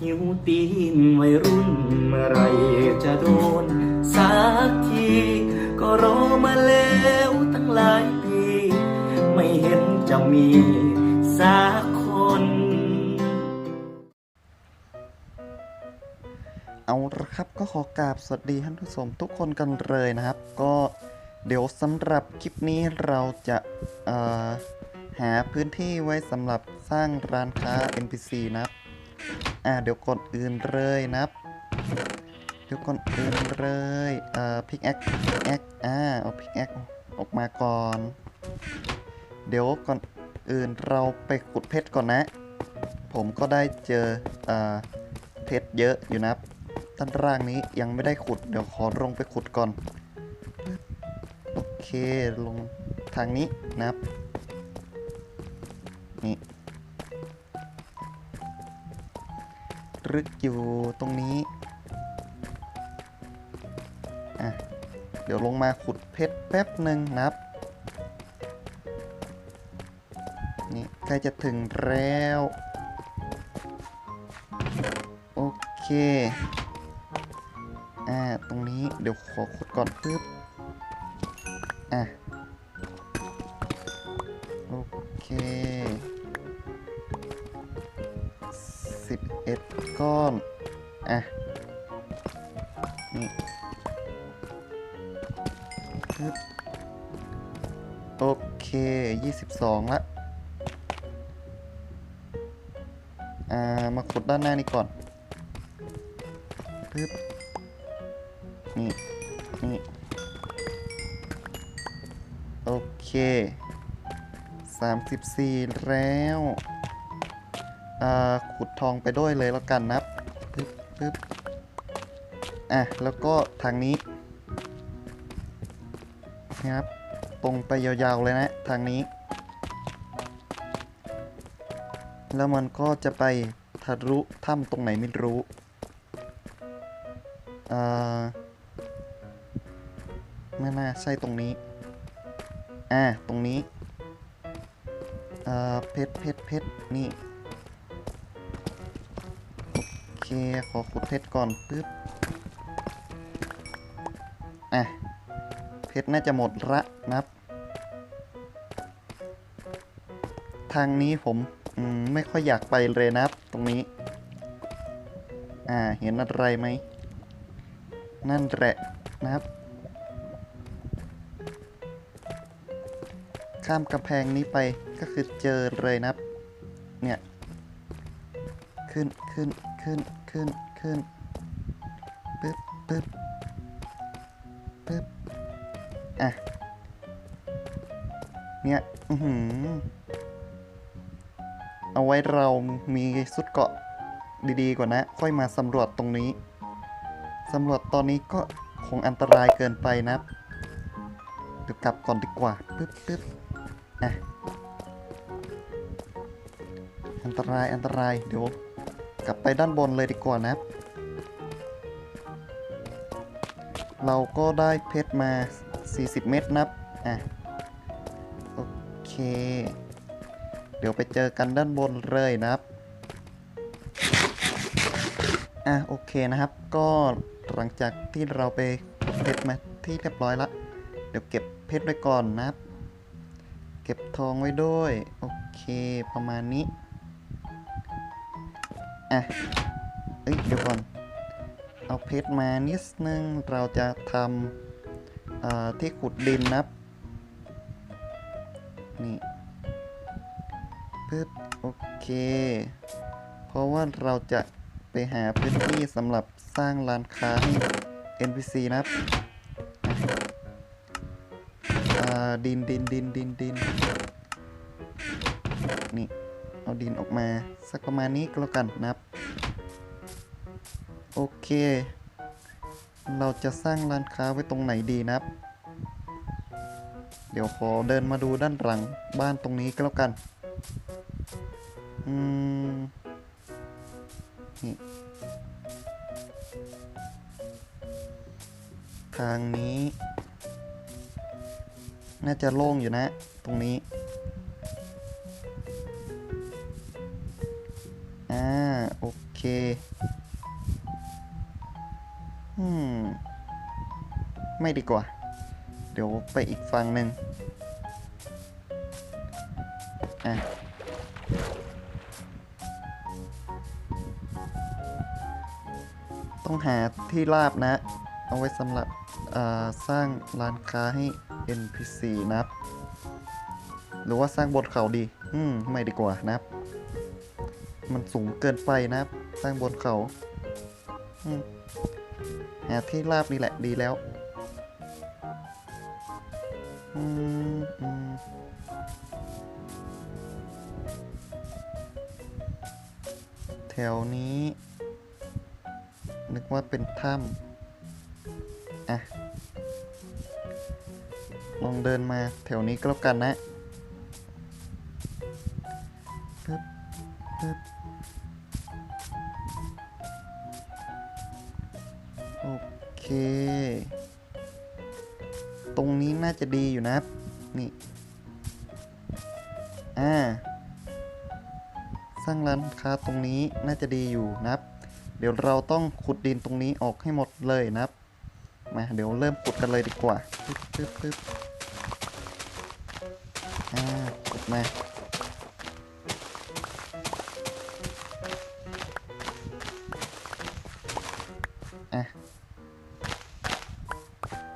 หิวตีนวัยรุ่นเมื่อไรจะโดน สักที ก็รอมาแล้วตั้งหลายปี ไม่เห็นจะมีสักคน เอาละครับก็ขอกราบสวัสดีท่านผู้ชมทุกคนกันเลยนะครับ ก็เดี๋ยวสำหรับคลิปนี้เราจะหาพื้นที่ไว้สำหรับสร้างร้านค้า NPC นะครับ อ่าเดี๋ยวก่อนอื่นเลยนะครับ เดี๋ยวก่อนอื่นเลยเอ่อพิกแอคพิกแอคอ่าเอาพิกแอคออกมาก่อน เดี๋ยวก่อนอื่นเราไปขุดเพชรก่อนนะ ผมก็ได้เจอเอ่อเพชรเยอะอยู่นะครับด้านล่างนี้ยังไม่ได้ขุด เดี๋ยวขอลงไปขุดก่อน โอเคลงทางนี้นะครับ นี่ รึกอยู่ตรงนี้อะเดี๋ยวลงมาขุดเพชรแป๊บหนึ่งนะครับ นี่ใกล้จะถึงแล้ว โอเคอ่าตรงนี้เดี๋ยวขอขุดก่อนปึ๊บอะโอเค สิบเอ็ดก้อน อะ นี่โอเคยี่สิบสองละ อ่า มาขุดด้านหน้านี้ก่อนปึ๊บนี่ นี่ โอเค 34 แล้ว ขุดทองไปด้วยเลยแล้วกันนะปึ๊บปึ๊บอะ แล้วก็ทางนี้นะครับตรงไปยาวๆเลยนะทางนี้ แล้วมันก็จะไปทะลุถ้ำตรงไหนไม่รู้อ่าไม่น่าใช่ตรงนี้ อ่า ตรงนี้ อ่อเพชรเพชรเพชรนี่ เค ขอขุดเพชรก่อนปึ๊บ อะ เพชรน่าจะหมดละนับ ทางนี้ผมอืมไม่ค่อยอยากไปเลยนะครับ ตรงนี้ อ่า เห็นอะไรไหม นั่นแหละนะครับ ข้ามกำแพงนี้ไปก็คือเจอเลยนะครับ เนี่ย ขึ้นขึ้น ขึ้นขึ้นขึ้นปึ๊บปึ๊บปึ๊บอะเนี่ยอือหือเอาไว้เรามีสุดเกาะดีๆกว่านะ ค่อยมาสำรวจตรงนี้สำรวจตอนนี้ก็คงอันตรายเกินไปนะเดี๋ยวกลับก่อนดีกว่าปึ๊บปึ๊บอะอันตรายอันตรายเดี๋ยว กลับไปด้านบนเลยดีกว่านะครับ เราก็ได้เพชรมา 40 เม็ดนับ อะ โอเค เดี๋ยวไปเจอกันด้านบนเลยนะครับ อะ โอเคนะครับ ก็หลังจากที่เราไปเพชรมาที่เรียบร้อยละ เดี๋ยวเก็บเพชรไว้ก่อนนะครับ เก็บทองไว้ด้วย โอเค ประมาณนี้ อะ เอ้ยเดี๋ยวก่อน เอาเพชรมานิดนึง เราจะทำที่ขุดดินนะครับนี่ปึ๊บโอเค เพราะว่าเราจะไปหาพื้นที่สำหรับสร้างร้านค้าให้ NPC นะครับดินดินดินดินดินนี่ เอาดินออกมา สักประมาณนี้ก็แล้วกันนะครับ โอเค เราจะสร้างร้านค้าไว้ตรงไหนดีนะครับ เดี๋ยวขอเดินมาดูด้านหลังบ้านตรงนี้ก็แล้วกัน อืม นี่ ทางนี้ น่าจะโล่งอยู่นะ ตรงนี้ อ่า โอเค อืม ไม่ดีกว่า เดี๋ยวไปอีกฝั่งหนึ่งอะต้องหาที่ราบนะ เอาไว้สำหรับสร้างร้านค้าให้ NPC นะครับ หรือว่าสร้างบนเขาดี อืม ไม่ดีกว่านะครับ มันสูงเกินไปนะสร้างบนเขาหาที่ราบนี่แหละดีแล้วแถวนี้ นึกว่าเป็นถ้ำอะ ลองเดินมาแถวนี้ก็แล้วกันนะ เค ตรงนี้น่าจะดีอยู่นะ นี่ อ่า สร้างร้านค้าตรงนี้น่าจะดีอยู่นะครับ เดี๋ยวเราต้องขุดดินตรงนี้ออกให้หมดเลยนะครับ มาเดี๋ยวเริ่มขุดกันเลยดีกว่าปึ๊บปึ๊บปึ๊บอ่าขุดมา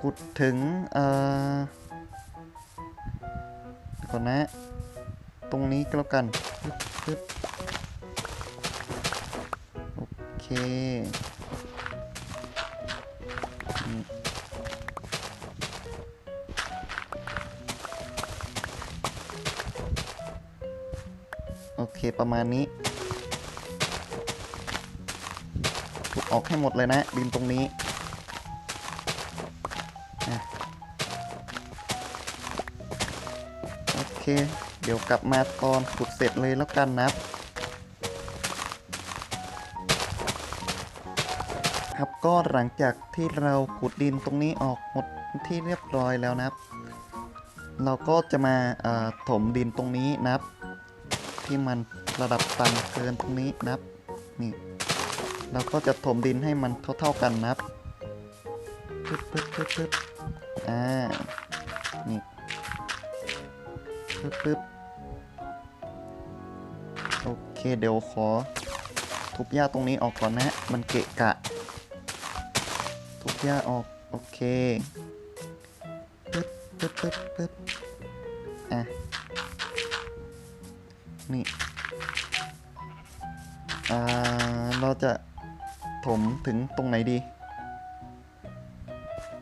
ขุดถึง เอ่อดี๋ยวก่อนนะ ตรงนี้ก็แล้วกันโอเคโอเค ประมาณนี้ขุดออกให้หมดเลยนะดินตรงนี้ เค เดี๋ยวกลับมาตอนขุดเสร็จเลยแล้วกันนะครับ ครับก็หลังจากที่เราขุดดินตรงนี้ออกหมดที่เรียบร้อยแล้วนะครับ เราก็จะมาเอ่อถมดินตรงนี้นะครับ ที่มันระดับต่ำเกินตรงนี้นะครับนี่เราก็จะถมดินให้มันเท่าๆกันนะครับปึ๊บปึ๊บปึ๊บปึ๊บอ่า ปึ๊บปึ๊บโอเคเดี๋ยวขอ ทุบหญ้าตรงนี้ออกก่อนนะฮะ มันเกะกะ ทุกหญ้าออก โอเคปึ๊บปึ๊บปึ๊บปึ๊บอะ นี่ อ่า เราจะถมถึงตรงไหนดี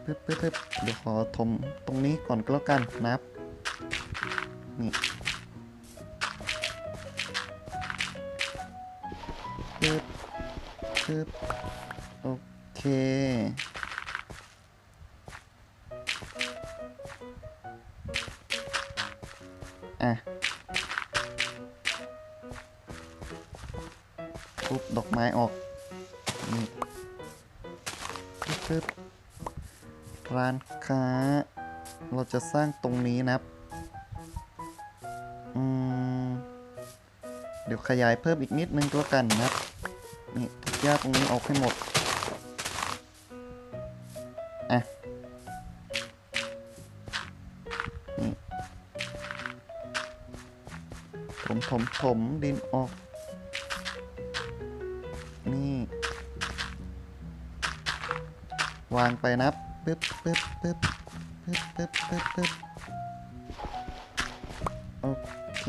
ปึ๊บปึ๊บปึ๊บเดี๋ยวขอถมตรงนี้ก่อนก็แล้วกันนะครับ ปึ๊บปึ๊บโอเค อะปุ๊บดอกไม้ออกนี่ปึ๊บปึ๊บร้านค้า เราจะสร้างตรงนี้นะครับ เดี๋ยวขยายเพิ่มอีกนิดนึงก็แล้วกันนะครับ นี่ทุกหญ้าตรงนี้ออกให้หมด อะ นี่ถมถมถมดินออก นี่ วางไปนับปึ๊บปึ๊บปึ๊บปึ๊บปึ๊บปึ๊บปึ๊บโอเค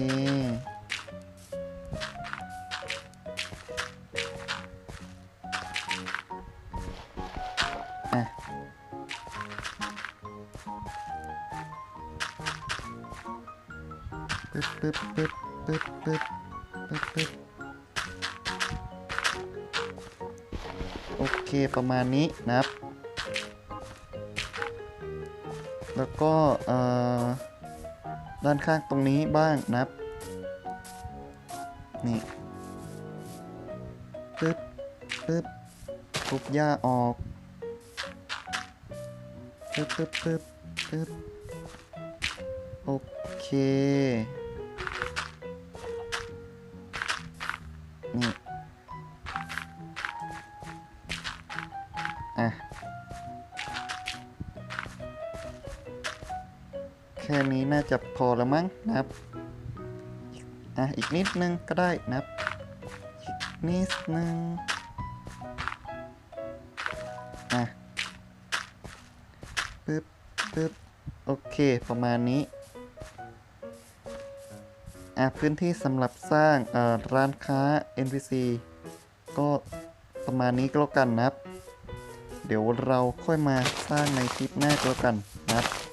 ปึ๊บปึ๊บปึ๊บปึ๊บปึ๊บปึ๊บโอเคประมาณนี้นะครับ แล้วก็ด้านข้างตรงนี้บ้างนะครับนี่ปึ๊บปึ๊บทุบหญ้าออกปึ๊บปึ๊บปึ๊บปึ๊บโอเคาจะพอแล้วมั้งนะครับอะอีกนิดนึงก็ได้นะครับอีกนิดนึงอะปึ๊บปึ๊บโอเคประมาณนี้อะพื้นที่สำหรับสร้างเอ่อร้านค้า NPC ก็ประมาณนี้ก็แล้วกันนะครับ เดี๋ยวเราค่อยมาสร้างในคลิปหน้าก็แล้วกันนะครับ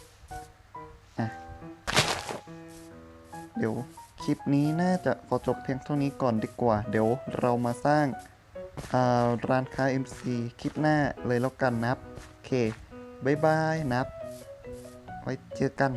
เดี๋ยวคลิปนี้น่าจะขอจบเพียงเท่านี้ก่อนดีกว่า เดี๋ยวเรามาสร้างร้านค้า MC คลิปหน้าเลยแล้วกันนะครับ โอเค บ๊ายบายนะครับ ไว้เจอกัน